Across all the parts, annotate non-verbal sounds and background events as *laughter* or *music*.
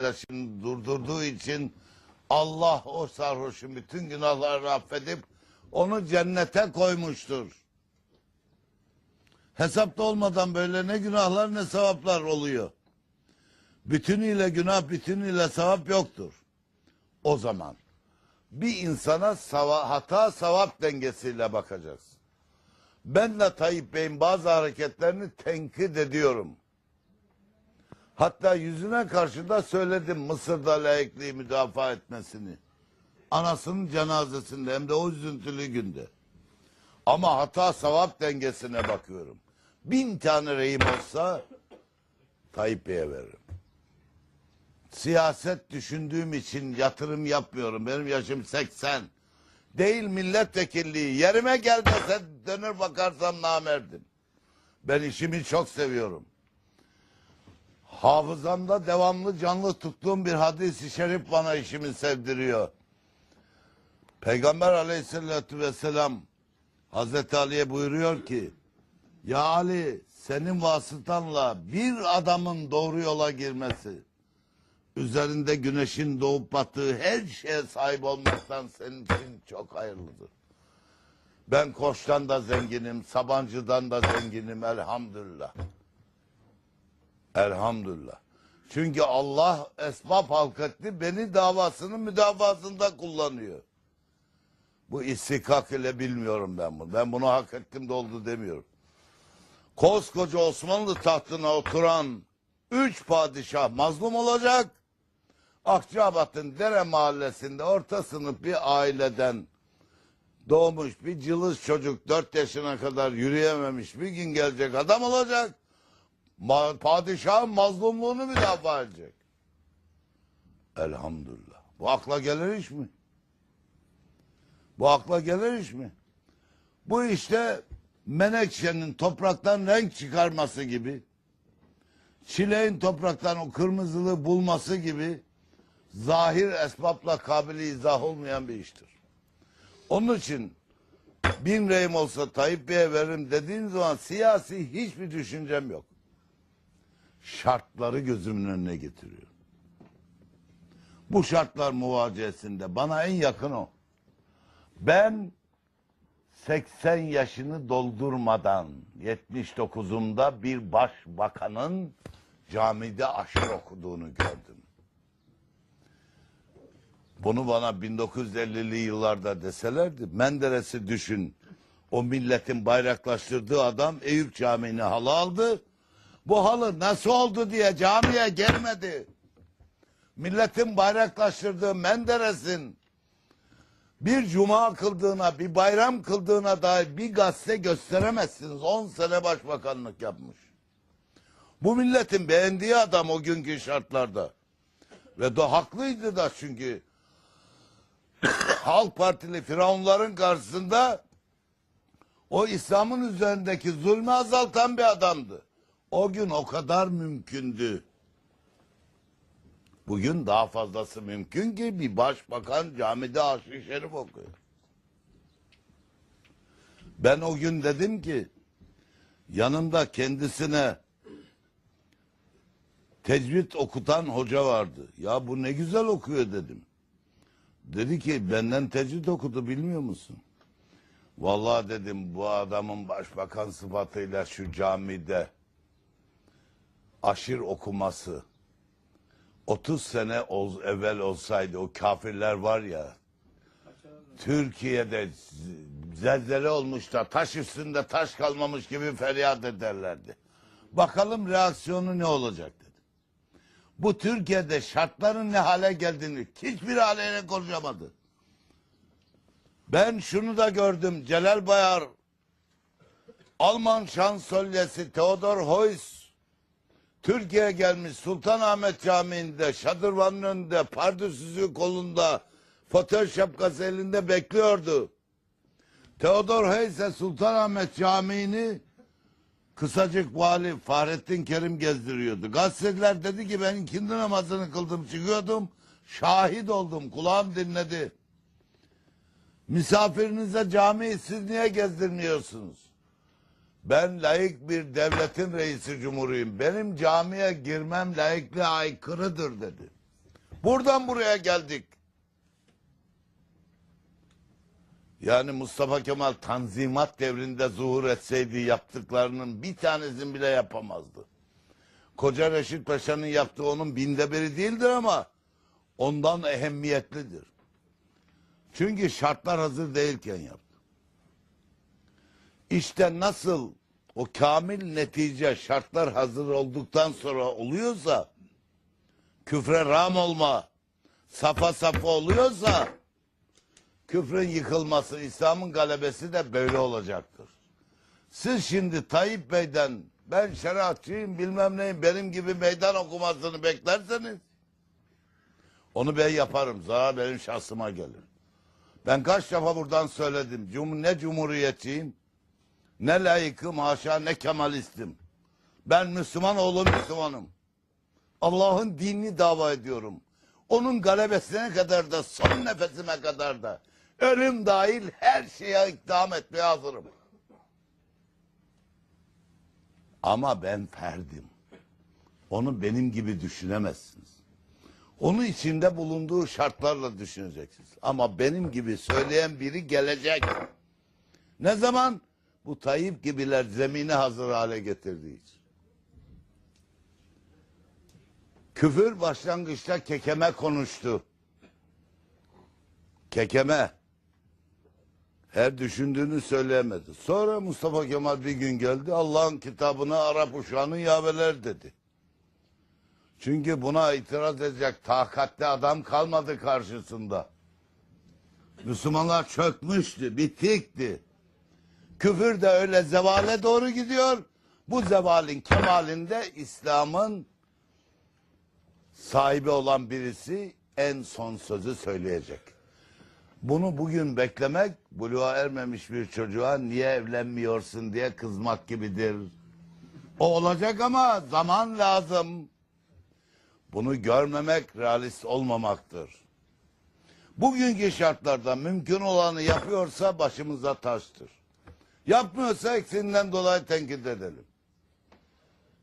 Şimdi durdurduğu için Allah o sarhoşun bütün günahlarını affedip onu cennete koymuştur. Hesapta olmadan böyle ne günahlar ne sevaplar oluyor. Bütünüyle günah, bütünüyle sevap yoktur. O zaman bir insana sava, hata sevap dengesiyle bakacağız. Ben de Tayyip Bey'in bazı hareketlerini tenkit ediyorum. Hatta yüzüne karşı da söyledim Mısır'da layıklığı müdafaa etmesini. Anasının cenazesinde hem de o üzüntülü günde. Ama hata sevap dengesine bakıyorum. Bin tane rehim olsa Tayyip Bey'e veririm. Siyaset düşündüğüm için yatırım yapmıyorum. Benim yaşım 80. Değil milletvekilliği. Yerime gel dönür bakarsam namerdim. Ben işimi çok seviyorum. Hafızamda devamlı canlı tuttuğum bir hadis-i şerif bana işimi sevdiriyor. Peygamber aleyhissalatü vesselam Hazreti Ali'ye buyuruyor ki Ya Ali senin vasıtanla bir adamın doğru yola girmesi üzerinde güneşin doğup battığı her şeye sahip olmaktan senin için çok hayırlıdır. Ben Koç'tan da zenginim, Sabancı'dan da zenginim elhamdülillah. Elhamdülillah. Çünkü Allah esbab halketti beni davasının müdafasında kullanıyor. Bu istikak ile bilmiyorum ben bunu. Ben bunu hak ettim de oldu demiyorum. Koskoca Osmanlı tahtına oturan üç padişah mazlum olacak. Akçabat'ın Dere mahallesinde orta sınıf bir aileden doğmuş bir cılız çocuk dört yaşına kadar yürüyememiş bir gün gelecek adam olacak. Ma padişahın mazlumluğunu müdafaa edecek. Elhamdülillah. Bu akla gelir iş mi? Bu akla gelir iş mi? Bu işte menekşenin topraktan renk çıkarması gibi, çileğin topraktan o kırmızılığı bulması gibi zahir esbabla kabili izah olmayan bir iştir. Onun için bin reyim olsa Tayyip Bey'e veririm dediğim zaman siyasi hiçbir düşüncem yok. Şartları gözümün önüne getiriyor. Bu şartlar muvaciyesinde bana en yakın o. Ben 80 yaşını doldurmadan 79'umda bir başbakanın camide aşır okuduğunu gördüm. Bunu bana 1950'li yıllarda deselerdi Menderes'i düşün. O milletin bayraklaştırdığı adam Eyüp Camii'ni halı aldı. Bu halı nasıl oldu diye camiye gelmedi. Milletin bayraklaştırdığı Menderes'in bir cuma kıldığına, bir bayram kıldığına dair bir gazete gösteremezsiniz. 10 sene başbakanlık yapmış. Bu milletin beğendiği adam o günkü şartlarda. Ve de haklıydı da çünkü *coughs* Halk Partili firavunların karşısında o İslam'ın üzerindeki zulmü azaltan bir adamdı. O gün o kadar mümkündü. Bugün daha fazlası mümkün ki bir başbakan camide aşırı şerif okuyor. Ben o gün dedim ki yanımda kendisine tecvid okutan hoca vardı. Ya bu ne güzel okuyor dedim. Dedi ki benden tecvid okudu bilmiyor musun? Vallahi dedim bu adamın başbakan sıfatıyla şu camide aşır okuması 30 sene ol, evvel olsaydı o kafirler var ya Türkiye'de zelzele olmuş da taş üstünde taş kalmamış gibi feryat ederlerdi. Bakalım reaksiyonu ne olacak dedi. Bu Türkiye'de şartların ne hale geldiğini hiçbir aleyhine konuşamadı. Ben şunu da gördüm. Celal Bayar Alman şansölyesi Theodor Heuss Türkiye'ye gelmiş Sultanahmet Camii'nde şadırvanın önünde pardüsüzü kolunda fotoğraf şapkası elinde bekliyordu. Theodor Heuss'e Sultanahmet Camii'ni kısacık vali Fahrettin Kerim gezdiriyordu. Gazeteciler dedi ki ben ikindi namazını kıldım çıkıyordum. Şahit oldum kulağım dinledi. Misafirinize camiyi siz niye gezdirmiyorsunuz? Ben layık bir devletin reisi cumhuruyum. Benim camiye girmem layıklığa aykırıdır dedi. Buradan buraya geldik. Yani Mustafa Kemal Tanzimat devrinde zuhur etseydi yaptıklarının bir tanesini bile yapamazdı. Koca Reşit Paşa'nın yaptığı onun binde biri değildir ama ondan ehemmiyetlidir. Çünkü şartlar hazır değilken yaptı. İşte nasıl o kamil netice şartlar hazır olduktan sonra oluyorsa küfre ram olma safa safa oluyorsa küfrün yıkılması İslam'ın galebesi de böyle olacaktır. Siz şimdi Tayyip Bey'den ben şeriatçıyım bilmem neyim benim gibi meydan okumasını beklerseniz onu ben yaparım. Zarar benim şahsıma gelir. Ben kaç defa buradan söyledim. Cum ne cumhuriyetçiyim, ne layıkım, haşa ne kemalistim. Ben Müslüman oğlu Müslümanım. Allah'ın dinini dava ediyorum. Onun galebesine kadar da son nefesime kadar da ölüm dahil her şeye ikdam etmeye hazırım. Ama ben ferdim. Onu benim gibi düşünemezsiniz. Onu içinde bulunduğu şartlarla düşüneceksiniz. Ama benim gibi söyleyen biri gelecek. Ne zaman? Bu Tayyip gibiler zemini hazır hale getirdiği için. Küfür başlangıçta kekeme konuştu. Kekeme. Her düşündüğünü söyleyemedi. Sonra Mustafa Kemal bir gün geldi. Allah'ın kitabına Arap uşağının yaveler dedi. Çünkü buna itiraz edecek takatli adam kalmadı karşısında. Müslümanlar çökmüştü, bitikti. Küfür de öyle zevale doğru gidiyor. Bu zevalin kemalinde İslam'ın sahibi olan birisi en son sözü söyleyecek. Bunu bugün beklemek buluğa ermemiş bir çocuğa niye evlenmiyorsun diye kızmak gibidir. O olacak ama zaman lazım. Bunu görmemek realist olmamaktır. Bugünkü şartlarda mümkün olanı yapıyorsa başımıza taştır. Yapmıyorsa eksiğinden dolayı tenkit edelim.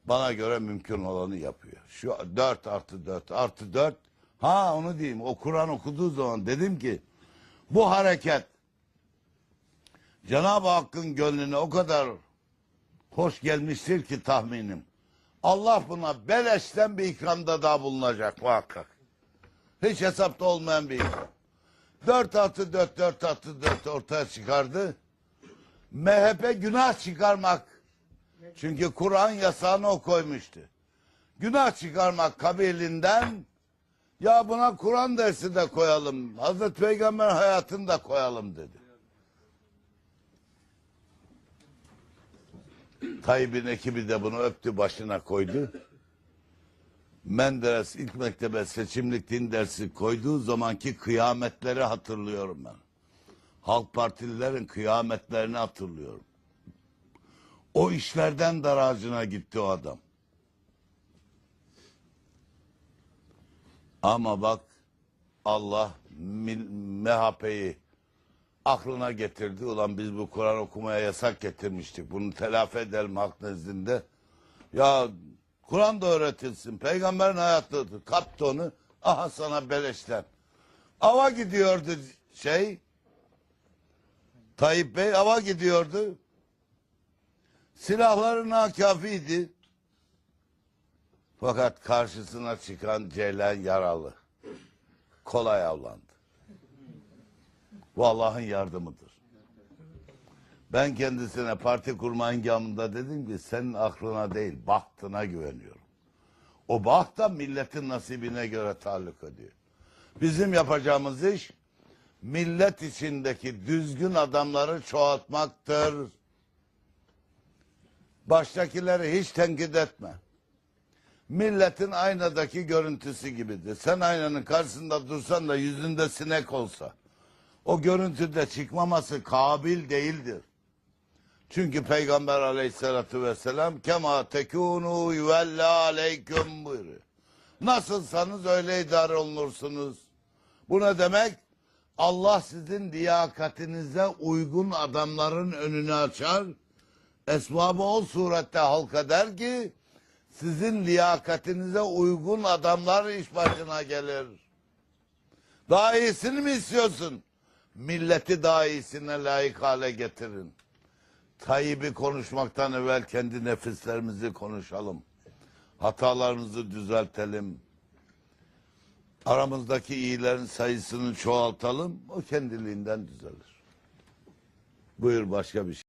Bana göre mümkün olanı yapıyor. Şu 4 artı 4 artı 4. Ha onu diyeyim. O Kur'an okuduğu zaman dedim ki bu hareket Cenab-ı Hakk'ın gönlüne o kadar hoş gelmiştir ki tahminim. Allah buna beleşten bir ikramda daha bulunacak muhakkak. Hiç hesapta olmayan bir ikram. 4 artı 4, 4 artı 4 ortaya çıkardı. MHP günah çıkarmak. Çünkü Kur'an yasağını o koymuştu. Günah çıkarmak kabilinden ya buna Kur'an dersi de koyalım. Hazreti Peygamber hayatını da koyalım dedi. Tayyip'in ekibi de bunu öptü başına koydu. Menderes ilk mektebe seçimlik din dersi koyduğu zamanki kıyametleri hatırlıyorum ben. Halk partililerin kıyametlerini hatırlıyorum. O işlerden dar ağacına gitti o adam. Ama bak Allah MHP'yi aklına getirdi. Ulan biz bu Kur'an okumaya yasak getirmiştik. Bunu telafi edelim halk nezdinde. Ya Kur'an da öğretilsin. Peygamberin hayatı kaptı onu. Aha sana beleşten. Ava gidiyordu şey. Tayyip Bey ava gidiyordu. Silahları nakafiydi. Fakat karşısına çıkan Ceylan yaralı. Kolay avlandı. Bu Allah'ın yardımıdır. Ben kendisine parti kurma engamında dedim ki senin aklına değil bahtına güveniyorum. O baht da milletin nasibine göre taalluk ediyor. Bizim yapacağımız iş millet içindeki düzgün adamları çoğaltmaktır. Baştakileri hiç tenkit etme. Milletin aynadaki görüntüsü gibidir. Sen aynanın karşısında dursan da yüzünde sinek olsa o görüntüde çıkmaması kabil değildir. Çünkü Peygamber aleyhissalatü vesselam kema tekunu yuvella aleyküm buyuruyor. Nasılsanız öyle idare olunursunuz. Bu ne demek? Allah sizin liyakatinize uygun adamların önünü açar. Esbabı o surette halka der ki sizin liyakatinize uygun adamlar iş başına gelir. Daha iyisini mi istiyorsun? Milleti daha iyisine layık hale getirin. Tayyip'i konuşmaktan evvel kendi nefislerimizi konuşalım. Hatalarımızı düzeltelim. Aramızdaki iyilerin sayısını çoğaltalım. O kendiliğinden düzelir. Buyur başka bir şey.